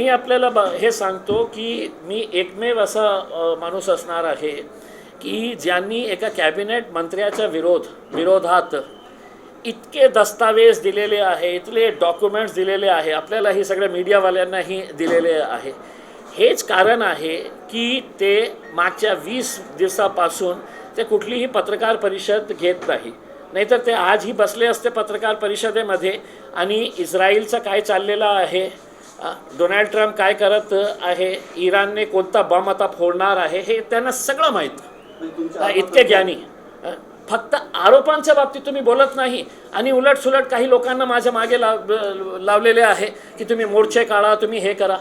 मी आपल्याला ब हे सांगतो की मी एकमेव असा माणूस असणार आहे की ज्यांनी एका कॅबिनेट मंत्र्याच्या विरोध विरोधात इतके दस्तावेज दिलेले आहे इथले डॉक्युमेंट्स दिलेले आहे आपल्याला ही सगळ्या मीडियावाल्यांनाही दिलेले आहे. हेच कारण आहे की ते मागच्या वीस दिवसापासून ते कुठलीही पत्रकार परिषद घेत नाही. नाहीतर ते आजही बसले असते पत्रकार परिषदेमध्ये आणि इस्रायलचं काय चाललेलं आहे? डोनाल्ड ट्रम्प काय करत आहे? इराणने कोणता बॉम्ब आता फोडणार आहे? हे त्यांना सगळं माहीत. इतके ज्ञानी. फक्त आरोपांच्या बाबतीत तुम्ही बोलत नाही. आणि उलट सुलट काही लोकांना माझ्या मागे लाव लावलेले आहे की तुम्ही मोर्चे काढा तुम्ही हे करा.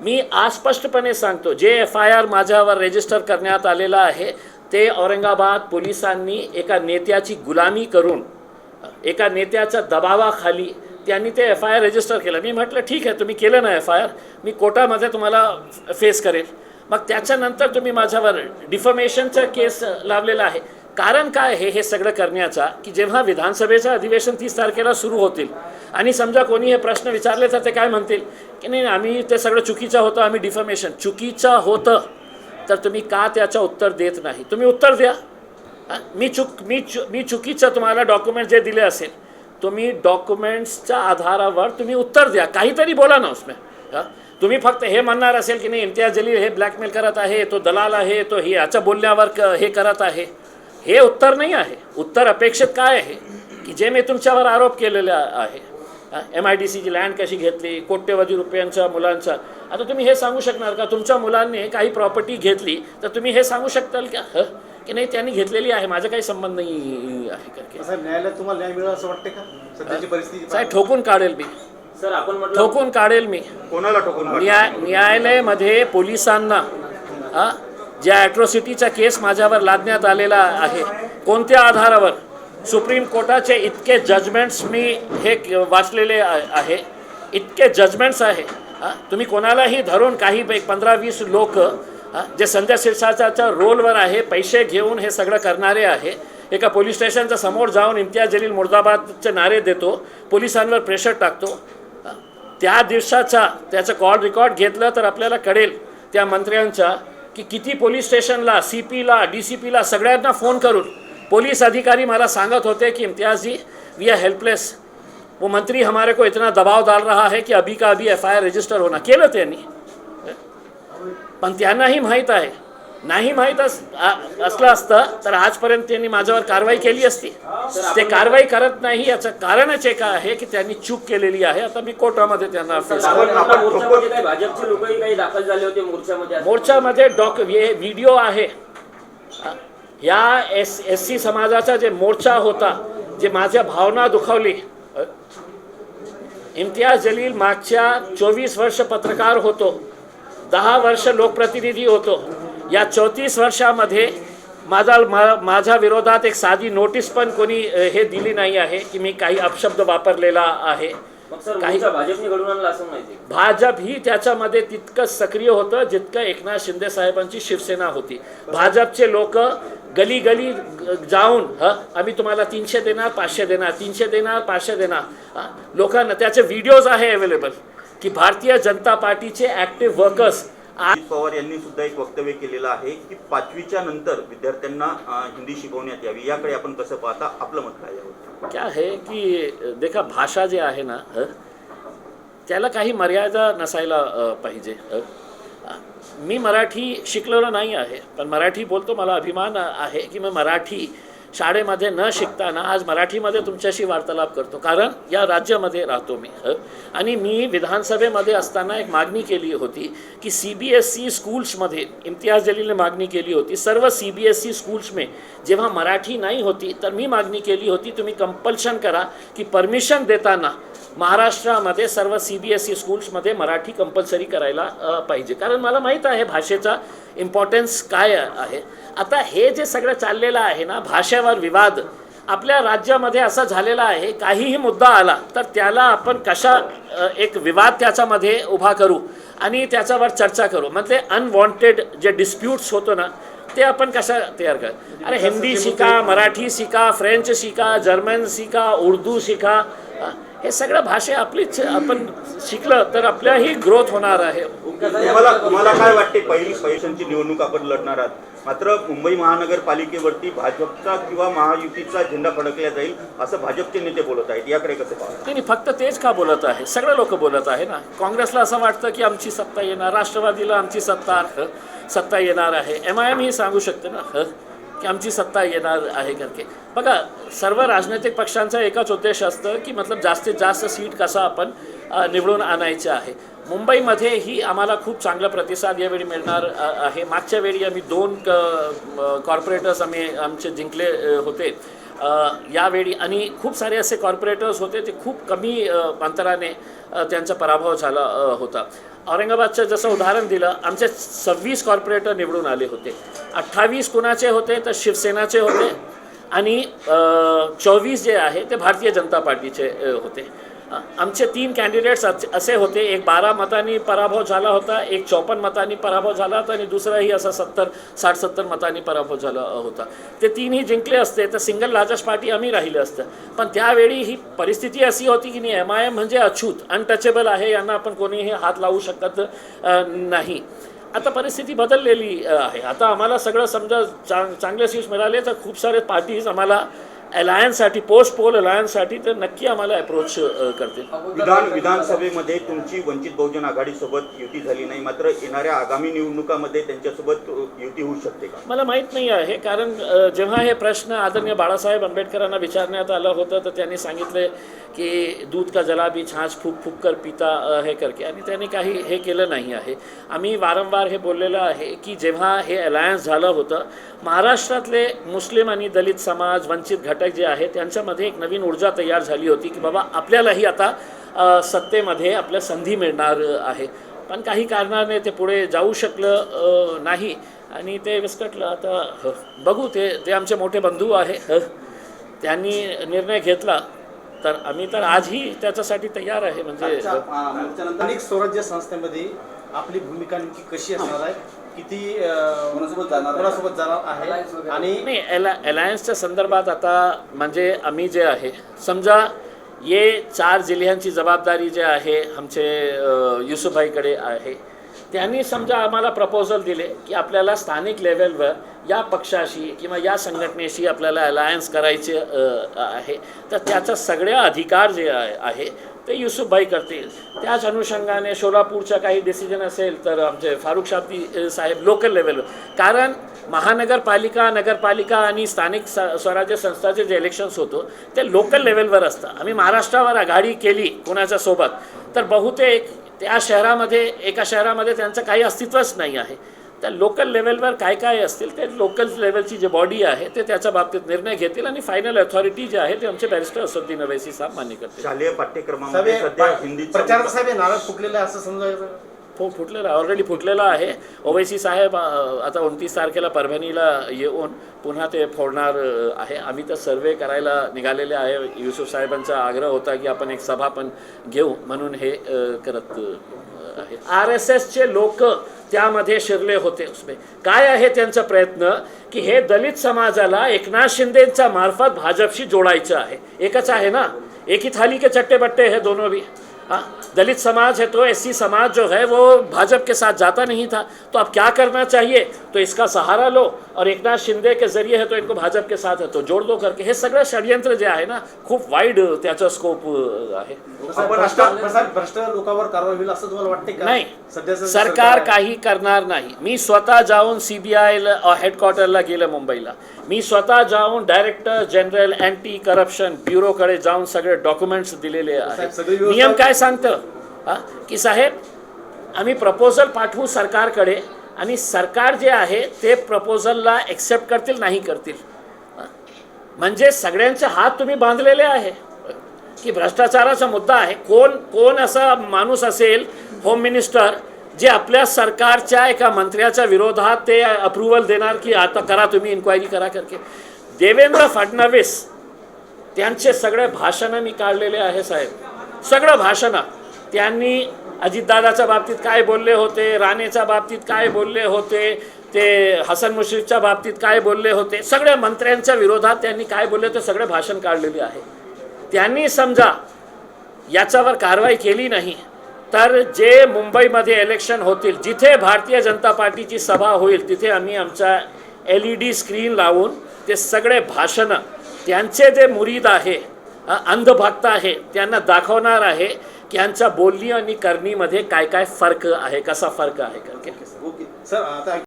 मी आज स्पष्टपणे सांगतो जे एफ आय आर माझ्यावर रेजिस्टर करण्यात आलेलं आहे ते औरंगाबाद पोलिसांनी एका नेत्याची गुलामी करून एका नेत्याच्या दबावाखाली त्यांनी ते एफ आय आर रजिस्टर केलं. मी म्हटलं ठीक आहे तुम्ही केलं ना एफ आय आर मी कोर्टामध्ये तुम्हाला फेस करेल मग त्याच्यानंतर तुम्ही माझ्यावर डिफमेशनचा केस लावलेला आहे. कारण काय आहे हे सगळं करण्याचा की जेव्हा विधानसभेचं अधिवेशन तीस तारखेला सुरू होतील आणि समजा कोणी हे प्रश्न विचारले तर ते काय म्हणतील? की नाही आम्ही ते सगळं चुकीचं होतं आम्ही डिफमेशन चुकीचं होतं तर तुम्ही का त्याचं उत्तर देत नाही? तुम्ही उत्तर द्या. मी चुक मी चु मी चुकीचं तुम्हाला डॉक्युमेंट जे दिले असेल तुम्ही डॉक्युमेंट्सच्या आधारावर तुम्ही उत्तर द्या. काहीतरी बोला ना उसमें. हा? तुम्ही फक्त हे म्हणणार असेल की नाही इम्तियाज जलील हे ब्लॅकमेल करत आहे तो दलाल आहे तो हे याच्या बोलण्यावर क हे करत आहे. हे उत्तर नाही आहे. उत्तर अपेक्षित काय आहे? की जे मी तुमच्यावर आरोप केलेले आहे. एम आय डी सीची लँड कशी घेतली कोट्यवधी रुपयांच्या मुलांचा. आता तुम्ही हे सांगू शकणार का? तुमच्या मुलांनी काही प्रॉपर्टी घेतली तर तुम्ही हे सांगू शकताल का? हं? की नाही त्यांनी घेतलेली आहे. माझा काही संबंध नाही आहे करके साहेब न्यायालयात तुम्हाला न्याय मिळेल असं वाटते का? सध्याची परिस्थिती साहेब ठोकून काढेल मी. सर आपण म्हटलं ठोकून काढेल मी. कोणाला ठोकून न्याय न्यायालयामध्ये पोलिसांना हा, ज्या ॲट्रॉसिटीचा केस माझ्यावर लादण्यात आलेला आहे कोणत्या आधारावर? सुप्रीम कोर्टाचे इतके जजमेंट्स मी हे वाचलेले आहे. इतके जजमेंट्स आहे. हा, तुम्ही कोणालाही धरून काही एक पंधरा वीस लोक जे संध्या शिरसाच्या रोलवर आहे पैसे घेऊन हे सगळं करणारे आहे एका पोलीस स्टेशनच्या समोर जाऊन इम्तियाज जलील मुर्दाबादचे नारे देतो पोलिसांवर प्रेशर टाकतो. त्या दिवसाचा त्याचं कॉल रेकॉर्ड घेतलं तर आपल्याला कळेल त्या मंत्र्यांचा की किती पोलीस स्टेशनला सी पीला डी सी पीला सगळ्यांना फोन करून पोलीस अधिकारी मला सांगत होते की Imtiyaz ji we are helpless वो मंत्री हमारे को इतना दबाव डाल रहा है कि अभी का अभी एफ आय आर रजिस्टर होना. केलं त्यांनी. पण त्यांनाही माहीत आहे. नाही माहीत असलं असतं तर आजपर्यंत त्यांनी माझ्यावर कारवाई केली असती. ते कारवाई करत नाही याचं कारणच एक आहे की त्यांनी चूक केलेली आहे. आता मी कोर्टामध्ये त्यांना मोर्चामध्ये डॉक हे व्हिडिओ आहे. या एस एस सी समाजाचा जे मोर्चा होता जे माझ्या भावना दुखावली. इम्तियाज जलील मागच्या चोवीस वर्ष पत्रकार होतो. दहा वर्ष लोकप्रतिनिधी होतो. या चौतीस वर्षामध्ये माझा मा माझ्या विरोधात एक साधी नोटीस पण कोणी हे दिली नाही आहे की मी काही अपशब्द वापरलेला आहे. काही- मोर्चा भाजपने घडवून आणला असं माहिती आहे. भाजप ही त्याच्यामध्ये तितकंच सक्रिय होतं जितकं एकनाथ शिंदे साहेबांची शिवसेना होती. भाजपचे लोक गली गली जाऊन ह आम्ही तुम्हाला तीनशे देणार पाचशे देणार तीनशे देणार पाचशे देणार लोकांना त्याचे व्हिडिओज आहे अवेलेबल की भारतीय जनता पार्टीचे ॲक्टिव्ह वर्कर्स अजित पवार यांनी सुद्धा एक वक्तव्य केलेलं आहे की पाचवीच्या नंतर विद्यार्थ्यांना हिंदी शिकवण्यात यावी. याकडे आपण कसं पाहता आपलं मत काय क्या है की देखा भाषा जे आहे ना त्याला काही मर्यादा नसायला पाहिजे मी मराठी शिकलेलो नाही आहे पण मराठी बोलतो मला अभिमान आहे की मी मराठी शाळेमध्ये न शिकताना आज मराठीमध्ये तुमच्याशी वार्तालाप करतो. कारण या राज्यामध्ये राहतो मी. आणि मी विधानसभेमध्ये असताना एक मागणी केली होती की सी बी एस सी स्कूल्समध्ये इम्तियाज जलीलने मागणी केली होती. सर्व C B S C schools जेव्हा मराठी नाही होती तर मी मागणी केली होती तुम्ही कंपल्शन करा की परमिशन देताना महाराष्ट्रामध्ये सर्व सी बी एस ई स्कूल्समध्ये मराठी कंपल्सरी करायला पाहिजे. कारण मला माहीत आहे भाषेचा इम्पॉर्टन्स काय आहे. आता हे जे सगळं चाललेलं आहे ना भाषेवर विवाद आपल्या राज्यामध्ये असं झालेलं आहे काहीही मुद्दा आला तर त्याला आपण कशा एक विवाद त्याच्यामध्ये उभा करू आणि त्याच्यावर चर्चा करू. म्हणजे अनवॉन्टेड जे डिस्प्यूट्स होतो ना ते आपण कशा तयार कर? अरे हिंदी शिका मराठी शिका फ्रेंच शिका जर्मन शिका उर्दू शिका हे सगळं भाषा आपलीच आपण शिकलं तर आपल्याही ग्रोथ होणार आहे. तुम्हाला तुम्हाला काय वाटते? पहिली पैशांची निवडणूक आपण लढणार आहात. मात्र मुंबई महानगरपालिकेवरती भाजपचा किंवा महायुतीचा झेंडा फडकला जाईल असं भाजपचे नेते बोलत आहेत. याकडे कसं पाहता? नाही फक्त तेच का बोलत आहे? सगळे लोक बोलत आहे ना. काँग्रेसला असं वाटतं की आमची सत्ता येणार राष्ट्रवादीला आमची सत्ता ह, सत्ता येणार आहे. एम आय एम ही सांगू शकते ना की आमची सत्ता येणार आहे करके. बघा सर्व राजनैतिक पक्षांचा एकच उद्देश असतं की मतलब जास्तीत जास्त सीट कसा आपण निवडून आणायचं आहे. मुंबईमध्ये ही आम्हाला खूप चांगला प्रतिसाद यावेळी मिळणार आहे. मागच्या वेळी आम्ही दोन कॉर्पोरेटर्स आम्ही आमचे जिंकले होते. यावेळी आणि खूप सारे असे कॉर्पोरेटर्स होते ते खूप कमी अंतराने त्यांचा पराभव झाला होता. औरंगाबादचं जसं उदाहरण दिलं आमचे सव्वीस कॉर्पोरेटर निवडून आले होते. अठ्ठावीस कुणाचे होते तर शिवसेनाचे होते आणि चोवीस जे आहे ते भारतीय जनता पार्टीचे होते. आमचे तीन कॅन्डिडेट्स असे होते. एक बारा मतांनी पराभव झाला होता एक चौपन्न मतांनी पराभव झाला होता आणि दुसराही असा सत्तर साठ सत्तर मतांनी पराभव झाला होता. ते तीनही जिंकले असते तर सिंगल लार्जेस्ट पार्टी आम्ही राहिलं असतं. पण त्यावेळी ही परिस्थिती अशी होती की नाही एम आय एम म्हणजे अछूत अनटचेबल आहे यांना आपण कोणीही हात लावू शकत नाही. आता परिस्थिती बदललेली आहे. आता आम्हाला सगळं समजा चांग चांगले सीट्स मिळाले तर खूप सारे पार्टीज आम्हाला अलायन्ससाठी पोस्ट पोल अलायन्ससाठी तर नक्की आम्हाला अप्रोच करतील. विधान विधानसभेमध्ये तुमची वंचित बहुजन आघाडीसोबत युती झाली नाही. मात्र येणाऱ्या आगामी निवडणुकामध्ये त्यांच्यासोबत युती होऊ शकते का? मला माहीत नाही आहे कारण जेव्हा हे प्रश्न आदरणीय बाळासाहेब आंबेडकरांना विचारण्यात आलं होतं तर त्यांनी सांगितले की दूध का जलाबी छाछ फूक फूक कर पिता हे करके आणि त्यांनी काही हे केलं नाही आहे. आम्ही वारंवार हे बोललेलं आहे की जेव्हा हे अलायन्स झालं होतं महाराष्ट्रातले मुस्लिम आणि दलित समाज वंचित घटक जे आहे त्यांच्यामध्ये एक नवीन ऊर्जा तयार झाली होती की बाबा आपल्यालाही आता सत्तेमध्ये आपल्या संधी मिळणार आहे. पण काही कारणाने ते पुढे जाऊ शकलं नाही. आणि ते विस्कटलं. आता बघू ते ते आमचे मोठे बंधू आहे ह, त्यांनी निर्णय घेतला. तर आम्ही तर आजही त्याच्यासाठी तयार आहे म्हणजे स्थानिक स्वराज्य संस्थेमध्ये आपली भूमिका नेमकी कशी असणार आहे? किती कोणासोबत जाणार? कोणासोबत जाणार आहे? आणि नाही एला अलायन्सच्या संदर्भात आता म्हणजे आम्ही जे आहे समजा ये चार जिल्ह्यांची जबाबदारी जे आहे आमचे युसुफभाईकडे आहे त्यांनी समजा आम्हाला प्रपोजल दिले की आपल्याला स्थानिक लेवलवर या पक्षाशी किंवा या संघटनेशी आपल्याला अलायन्स करायचे आहे. तर त्याचा सगळे अधिकार जे आहे ते युसुफभाई करतील. त्याच अनुषंगाने सोलापूरचा काही डिसिजन असेल तर आमचे फारुख शाब्दी साहेब लोकल लेवलवर कारण महानगरपालिका नगरपालिका आणि स्थानिक स स्वराज्य संस्थाचे जे इलेक्शन्स होतो ते लोकल लेवलवर असतं आम्ही महाराष्ट्रावर आघाडी केली कोणाच्या सोबत तर बहुतेक त्या शहरामध्ये एका शहरामध्ये त्यांचं काही अस्तित्वच नाही आहे. त्या लोकल लेवलवर काय काय असतील ते लोकल लेवलची जी बॉडी आहे ते त्याच्या बाबतीत निर्णय घेतील आणि फायनल अथॉरिटी जे आहे ते आमचे बॅरिस्टर असुद्दीन अवैसी साहेब मान्य करतील. शालेय पाठ्यक्रमामध्ये साहेब सध्या हिंदीचा प्रचार साहेब हे नारळ फुटलेलं आहे असं समजायचं? हो फुटलेला ऑलरेडी फुटलेला आहे. ओवैसी साहेब आता उनतीस तारखेला परभणीला येऊन पुन्हा ते फोडणार आहे. आम्ही तर सर्वे करायला निघालेले आहे. युसुफ साहेबांचा आग्रह होता की आपण एक सभा पण घेऊ म्हणून हे करत आहे आर एस एसचे लोक त्यामध्ये शिरले होते उसमे. काय आहे त्यांचा प्रयत्न? की हे दलित समाजाला एकनाथ शिंदेचा मार्फत भाजपशी जोडायचं आहे. एकच आहे ना? एक ही थाली के चट्टे बट्टे हे दोनों भी हाँ दलित समाज है तो ऐसी समाज जो है वो भाजपा के साथ जाता नहीं था। तो अब क्या करना चाहिए? तो इसका सहारा लो और एक नाथ शिंदे के ज़रिए है तो इनको भाजप के साथ है तो जोड़ दो करके। हे सगळं षडयंत्र जे आहे ना खूप वाईड त्याचा स्कोप आहे. भ्रष्ट लोकांवर कारवाई होईल असं तुम्हाला वाटते का? नाही. सरकार काही करणार नाही. मी स्वतः जाऊन सी बी आयला हेडक्वार्टरला गेलं मुंबईला. मी स्वतः जाऊन डायरेक्टर जनरल अँटी करप्शन ब्युरोकडे जाऊन सगळे डॉक्युमेंट्स दिलेले आहेत. नियम काय सांगतं की साहेब आम्ही प्रपोजल पाठवू सरकारकडे आणि सरकार जे आहे ते प्रपोजलला एक्सेप्ट करतील नाही करतील. म्हणजे सगळ्यांचे हात तुम्ही बांधलेले आहे. की भ्रष्टाचाराचा मुद्दा आहे. कोण कोण असा माणूस असेल होम मिनिस्टर जे आपल्या सरकारच्या एका मंत्र्याच्या विरोधात ते अप्रुव्हल देणार की आता करा तुम्ही इन्क्वायरी करा करके. देवेंद्र फडणवीस त्यांचे सगळे भाषणं मी काढलेले आहे साहेब. सगळं भाषणं. त्यांनी अजितदादाच्या बाबतीत काय बोलले होते राणेच्या बाबतीत काय बोलले होते ते हसन मुश्रीफच्या बाबतीत काय बोलले होते सगळ्या मंत्र्यांच्या विरोधात त्यांनी काय बोलले ते सगळे भाषण काढलेले आहे. त्यांनी समजा याच्यावर कारवाई केली नाही तर जे मुंबईमध्ये इलेक्शन होतील जिथे भारतीय जनता पार्टीची सभा होईल तिथे आम्ही आमच्या एल ई डी स्क्रीन लावून ते सगळे भाषणं त्यांचे जे मुरीद आहे अंधभक्त आहे. त्यांना दाखवणार आहे की यांच्या बोलणी आणि करणीमध्ये काय काय फरक आहे कसा फरक आहे. ओके सर आता